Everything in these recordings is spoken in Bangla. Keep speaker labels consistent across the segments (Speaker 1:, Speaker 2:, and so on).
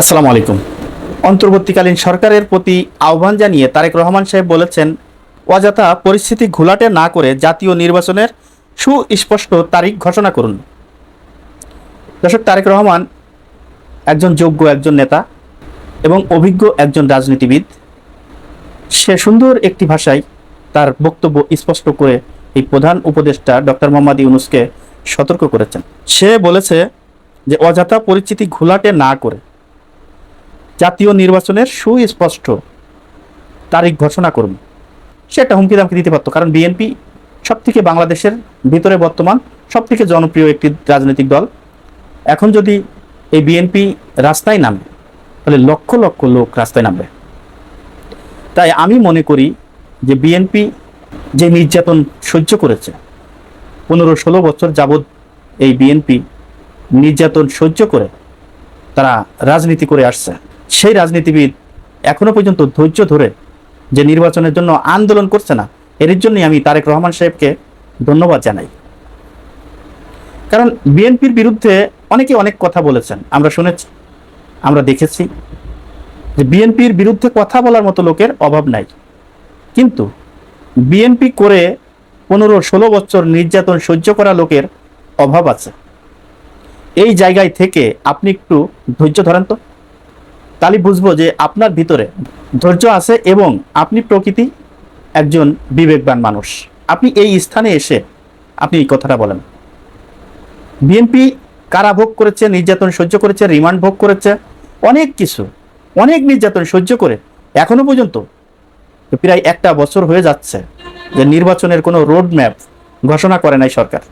Speaker 1: আসসালামু আলাইকুম। অন্তর্বর্তীকালীন সরকারের প্রতি আহ্বান জানিয়ে তারেক রহমান সাহেব বলেছেন, অযথা পরিস্থিতি ঘোলাটে না করে জাতীয় নির্বাচনের সুস্পষ্ট তারিখ ঘোষণা করুন। দর্শক, তারেক রহমান একজন যোগ্য একজন নেতা এবং অভিজ্ঞ একজন রাজনীতিবিদ। সে সুন্দর একটি ভাষায় তার বক্তব্য স্পষ্ট করে এই প্রধান উপদেষ্টা ডক্টর মোহাম্মদ ইউনুসকে সতর্ক করেছেন। সে বলেছে যে, অযথা পরিস্থিতি ঘোলাটে না করে জাতীয় নির্বাচনের সুস্পষ্ট তারিখ ঘোষণা করুন। সেটা হুমকি দামকি দিতে পারতো, কারণ বিএনপি সব থেকে বাংলাদেশের ভিতরে বর্তমান সব থেকে জনপ্রিয় একটি রাজনৈতিক দল। এখন যদি এই বিএনপি রাস্তায় নামে, তাহলে লক্ষ লক্ষ লোক রাস্তায় নামবে। তাই আমি মনে করি যে বিএনপি যে নির্যাতন সহ্য করেছে, পনেরো ষোলো বছর যাবৎ এই বিএনপি নির্যাতন সহ্য করে তারা রাজনীতি করে আসছে। সেই রাজনীতিবিদ এখনও পর্যন্ত ধৈর্য ধরে যে নির্বাচনের জন্য আন্দোলন করছে না, এর জন্যই আমি তারেক রহমান সাহেবকে ধন্যবাদ জানাই। কারণ বিএনপির বিরুদ্ধে অনেকে অনেক কথা বলেছেন, আমরা শুনেছি, আমরা দেখেছি যে বিএনপির বিরুদ্ধে কথা বলার মতো লোকের অভাব নাই। কিন্তু বিএনপি করে পনেরো ষোলো বছর নির্যাতন সহ্য করা লোকের অভাব আছে। এই জায়গায় থেকে আপনি একটু ধৈর্য ধরেন তো। তাহলে বুঝব যে আপনার ভিতরে ধৈর্য আছে এবং আপনি প্রকৃতি একজন বিবেকবান মানুষ। আপনি এই স্থানে এসে আপনি এই কথাটা বলেন। বিএনপি কারা ভোগ করেছে, নির্যাতন সহ্য করেছে, রিমান্ড ভোগ করেছে, অনেক কিছু, অনেক নির্যাতন সহ্য করে এখনও পর্যন্ত প্রায় একটা বছর হয়ে যাচ্ছে যে নির্বাচনের কোনো রোড ম্যাপ ঘোষণা করে নাই সরকার।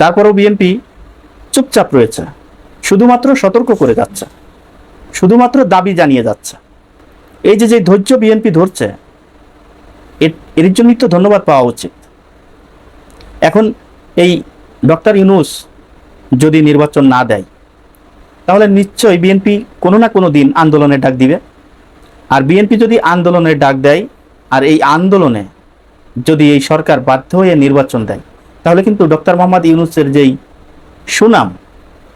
Speaker 1: তারপরেও বিএনপি চুপচাপ রয়েছে, শুধুমাত্র সতর্ক করে যাচ্ছে। শুধুমাত্র দাবি জানিয়ে যাচ্ছে। এই যে যে ধৈর্য বিএনপি ধরছে, এর- জন্যই তো ধন্যবাদ পাওয়া উচিত। এখন এই ডক্টর ইউনুস যদি নির্বাচন না দেয়, তাহলে নিশ্চয়ই বিএনপি কোনো না কোনো দিন আন্দোলনের ডাক দিবে। আর বিএনপি যদি আন্দোলনের ডাক দেয়, আর এই আন্দোলনে যদি এই সরকার বাধ্য হয়ে নির্বাচন দেয়, তাহলে কিন্তু ডক্টর মোহাম্মদ ইউনুসের যেই সুনাম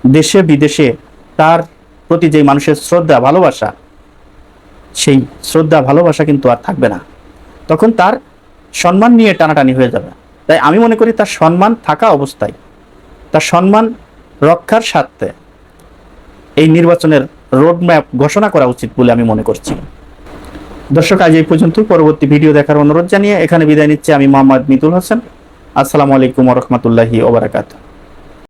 Speaker 1: দেশে বিদেশে তার প্রতি যে মানুষের শ্রদ্ধা, ভালোবাসা, সেই শ্রদ্ধা, ভালোবাসা কিন্তু আর থাকবে না। তখন তার সম্মান নিয়ে টানাটানি হয়ে যাবে। তাই আমি মনে করি তার সম্মান থাকা অবস্থায়, তার সম্মান রক্ষার স্বার্থে এই নির্বাচনের রোডম্যাপ ঘোষণা করা উচিত বলে আমি মনে করছি। দর্শক, আজ এই পর্যন্ত। পরবর্তী ভিডিও দেখার অনুরোধ জানিয়ে এখানে বিদায় নিচ্ছে আমি মোহাম্মদ মিতুল হোসেন। আসসালামু আলাইকুম রহমতুল্লাহি ওবরাকাতু